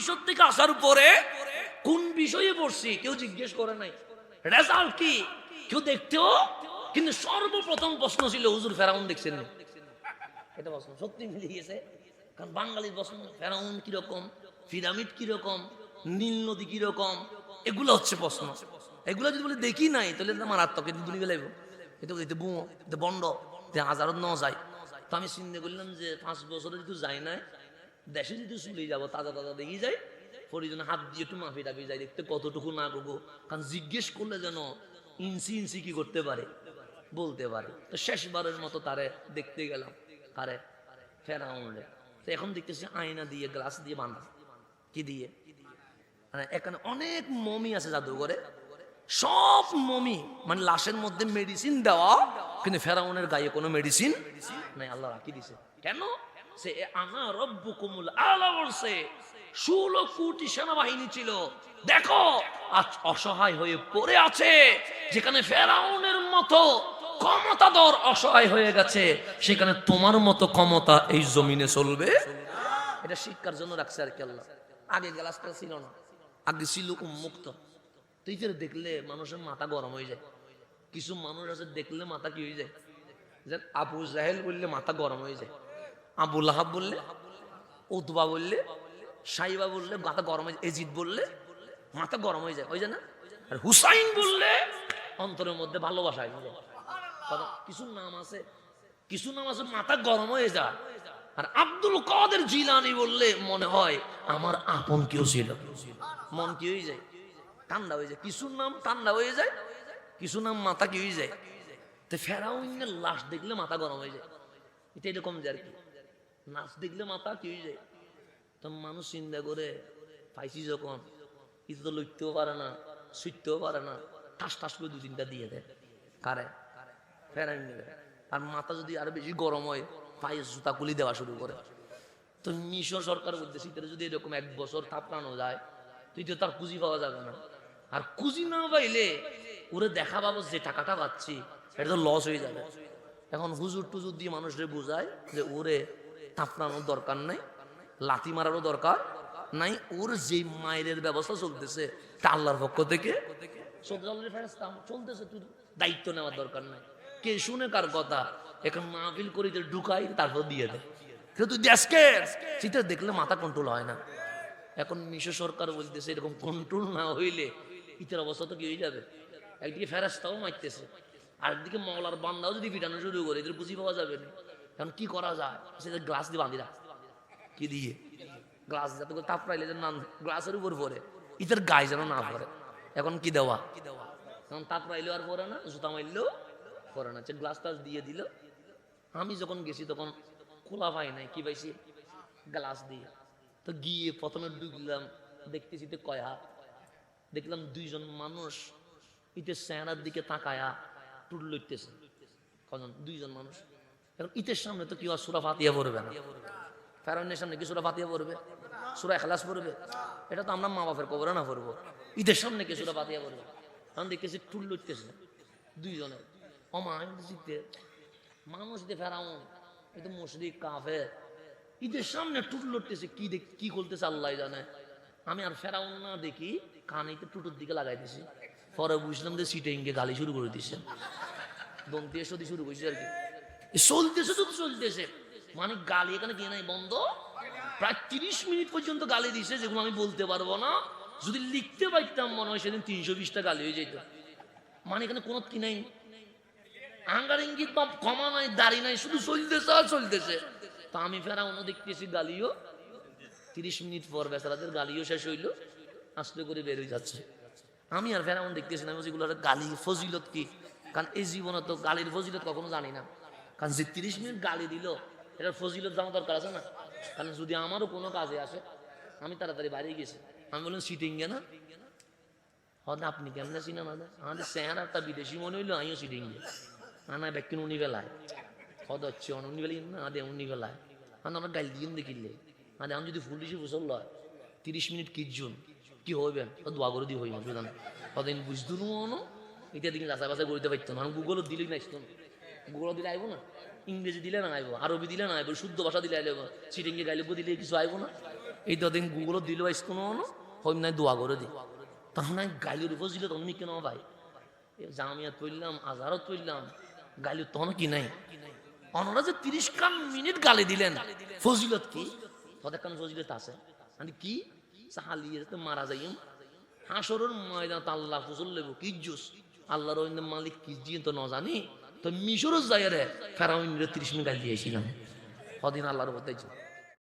মিশর থেকে আসার পরে কোন বিষয়ে পড়ছি কেউ জিজ্ঞেস করে নাই। রেজাল্ট কি? কেউ দেখতেও? কিন্তু সর্বপ্রথম প্রশ্ন ছিল, হুজুর ফেরাউন দেখছেন এটা প্রশ্ন সত্যি মিলে গেছে কারণ বাঙালির প্রশ্ন, ফেরাউন কীরকম, পিরামিড কীরকম, নীল নদী কীরকম, এগুলো হচ্ছে প্রশ্ন। এগুলো যদি বলে, দেখি নাই তাহলে মারাত্মক, এটা দুলি বেলাইব এটা এটা বুমো এটা বন্ড, এটা হাজারত ন যায়। তো আমি চিন্তা করলাম যে পাঁচ বছরে যদি যাই নাই। দেশে যদি চলে যাব, তাজা তাজা দেখি যাই পরিজনে হাত দিয়ে একটু মাফি টাফি যায় দেখতে কতটুকু না করব। কারণ জিজ্ঞেস করলে যেন ইঞ্চি ইঞ্চি কি করতে পারে, বলতে পারে। তো শেষবারের মতো তারে দেখতে গেলাম কারে ফেরাউনরে। তো এখন দেখতেছি আয়না দিয়ে, গ্লাস দিয়ে বাঁধা। কি দিয়ে? মানে এখানে অনেক মমি আছে জাদুঘরে। সব মমি মানে লাশের মধ্যে মেডিসিন দেওয়া, কিন্তু ফেরাউনের গায়ে কোনো মেডিসিন নাই, আল্লাহ রাখি দিছে। কেন? সে আনা রব্বুকুমুল আলা বলছে, ষোলো কোটি সেনাবাহিনী ছিল। দেখো, আজ অসহায় হয়ে পড়ে আছে, যেখানে ফেরাউনের মতো ক্ষমতাধর অসহায় হয়ে গেছে, সেখানে তোমার মতো ক্ষমতা এই জমিনে চলবে? এটা শিক্ষার জন্য রাখছে আর কি আল্লাহ। আগে গ্লাসটা ছিল না, আগে ছিল উন্মুক্ত। তুই ফের দেখলে মানুষের মাথা গরম হয়ে যায়। কিছু মানুষ আছে, দেখলে মাথা কি হয়ে যায়? আবু জাহেল বললে মাথা গরম হয়ে যায়। আবু লাহাব বললে, উতবা বললে, সাইবা বললে, মাথা গরম হয়ে এজিদ বললে, মাথা গরম হয়ে যায় ওই না? আর হুসাইন বললে, অন্তরের মধ্যে ভালোবাসা কিছু নাম আছে, কিছু নাম আছে, মাথা গরম হয়ে যায়। আর আব্দুল কাদের জিলানি বললে, মনে হয় আমার আপন কেউ ছিল। মন কি হয়ে যায়? ঠান্ডা হয়ে যায়। কিছু নাম ঠান্ডা হয়ে যায়, কিছু নাম মাথা কি হয়ে যায়। তো ফেরাউনের লাশ দেখলে মাথা গরম হয়ে যায়। এটা এরকম যে আর কি। নাচ দেখলে মাথা কি হয়ে যায়। তো মানুষ চিন্তা করে, পাইছি যখন, কিছু তো লইতেও পারে না সুইতেও পারে না, ঠাস ঠাস করে দু তিনটা দিয়ে দেয়। কারে? ফেরাই নেবে আর মাথা যদি আরও বেশি গরম হয় পায়ে জুতা কুলি দেওয়া শুরু করে। তো মিশর সরকার শীতের যদি এরকম এক বছর থাপড়ানো যায় তুই তো তার কুজি পাওয়া যাবে না। আর কুজি না পাইলে, ওরে দেখা পাবো যে টাকাটা পাচ্ছি এটা তো লস হয়ে যাবে। এখন হুজুর টুজুর দিয়ে মানুষরে বোঝায় যে, ওরে থাপড়ানোর দরকার নাই, লাথি মারারও দরকার নাই, ওর যে মায়ের ব্যবস্থা চলতেছে তা আল্লাহর পক্ষ থেকে চলতেছে। তুই দায়িত্ব নেওয়ার দরকার নাই। কে শুনে কার কথা, এখন মাহফিল করি ঢুকাই তারপর দিয়ে দেয়। কিন্তু তুই দেশকে দেখলে মাথা কন্ট্রোল হয় না। এখন মিশো সরকার বলতেছে, এরকম কন্ট্রোল না হইলে ইতের অবস্থা তো কি হয়ে যাবে? একদিকে ফেরাস্তাও মারতেছে আর একদিকে মৌলার বান্দাও যদি পিটানো শুরু করে, এদের বুঝি পাওয়া যাবে না। এখন কি করা যায়? সেটা গ্লাস দিয়ে বাঁধি রাখ কি দিয়ে? গ্লাস যাতে তাপ যেন না গ্লাসের উপর পরে ইতের গায়ে যেন না পড়ে। এখন কি দেওয়া? এখন তাপ পাইলেও আর পরে না, জুতা মারলেও পরে না। গ্লাস টাস দিয়ে দিল। আমি যখন গেছি তখন খোলা পাই নাই, কি পাইছি? গ্লাস দিয়ে। তো গিয়ে প্রথমে ঢুকলাম, দেখতেছি তো কয়। হাত দেখলাম দুইজন মানুষ ইটের চেহারার দিকে তাকায়া টুট লইতেছে। কজন? দুইজন মানুষ। এখন ঈদের সামনে তো কি আর সুরা ফাতিয়া পড়বে না। ফেরাউনের সামনে কি সুরা ফাতিয়া পড়বে? সুরা এখলাস পড়বে? এটা তো আমরা মা বাপের কবরে না পড়ব। ঈদের সামনে কি সুরা ফাতিয়া পড়বে? এখন দেখতেছি টুল লইতেছে দুইজনে। অমা আমি বলছি, "তে, মানুষ দিয়ে ফেরাউন তো মুশরিক কাফের। ঈদের সামনে টুট লড়তেছে কি দেখ কি করতেছে আল্লাহ জানে। আমি আর ফেরাউন না দেখি কানেতে টুটুর দিকে লাগাই দিছি পরে বুঝলাম যে সিটে ইঙ্গে গালি শুরু করে দিছে। দন্তি সদি শুরু করছে আর কি। চলতেছে তো চলতেছে। মানে গালি এখানে কি নাই, বন্ধ? প্রায় তিরিশ মিনিট পর্যন্ত গালি দিছে, যেগুলো আমি বলতে পারব না। যদি লিখতে পারতাম, মনে হয় সেদিন তিনশো বিশটা গালি হয়ে যেত। মানে এখানে কোনো কি নাই? আঙ্গার ইঙ্গিত বা ক্ষমা নাই, দাড়ি নাই, শুধু চলতেছে আর চলতেছে। তা আমি ফেরা অন্য দেখতেছি গালিও। তিরিশ মিনিট পর বেচারাদের গালিও শেষ হইল আস্তে করে বের হয়ে যাচ্ছে। আমি আর ফেরাউন দেখতেছি না যেগুলো গালি ফজিলত কি? কারণ এই জীবনে তো গালির ফজিলত কখনো জানি না। কারণ যে তিরিশ মিনিট গালি দিল, এটার ফজিলত জানা দরকার আছে না? কারণ যদি আমারও কোনো কাজে আসে, আমি তাড়াতাড়ি বাইরে গেছি। আমি বললাম সিটিং না? হয়তো আপনি কেমনে চিনেন না আমাদের চেহারাটা বিদেশি মনে হইল, আমিও সিটিং না ব্যক্তি উনি বেলায় হদ হচ্ছে উনি বেলি, না আদে উনি বেলায় মানে আমরা গাইল দিন দেখিলে মানে আমি যদি ফুল দিছি, ফুসল লয়। তিরিশ মিনিট কিজন কি হইবেন? তো দোয়া করে দিয়ে হইব বুঝলাম কদিন বুঝতো নো এটা দিন যাচাই বাছাই করতে পারতো না। গুগলও দিলেই না আসতো গুগলও দিলে আইব না? ইংরেজি দিলে না আইব, আরবি দিলে না আইব, শুদ্ধ ভাষা দিলে আইব সিটিংয়ে গাইলে দিলে কিছু আইব না? এই দিন গুগল দিল স্কুল হইম নাই দোয়া করে দি। তখন আমি গালির উপর দিল তখন কেন ভাই। এ জামিয়াত পড়লাম আজারত পড়লাম গালি তখন কি নাই? অনরা যে তিরিশ কাম মিনিট গালি দিলেন, ফজিলত কি? কান ফজিলত আছে। মানে কি? সাহালিয়ে মারা যাইম। হাসরের ময়দান আল্লাহ ফজল লেব কি জুস? আল্লাহর মালিক কি জিয়ে তো ন জানি। তো মিশরও যাই রে ফেরাউন তিরিশ মিনিট গাল দিয়েছিলাম কদিন আল্লাহর বলতেছি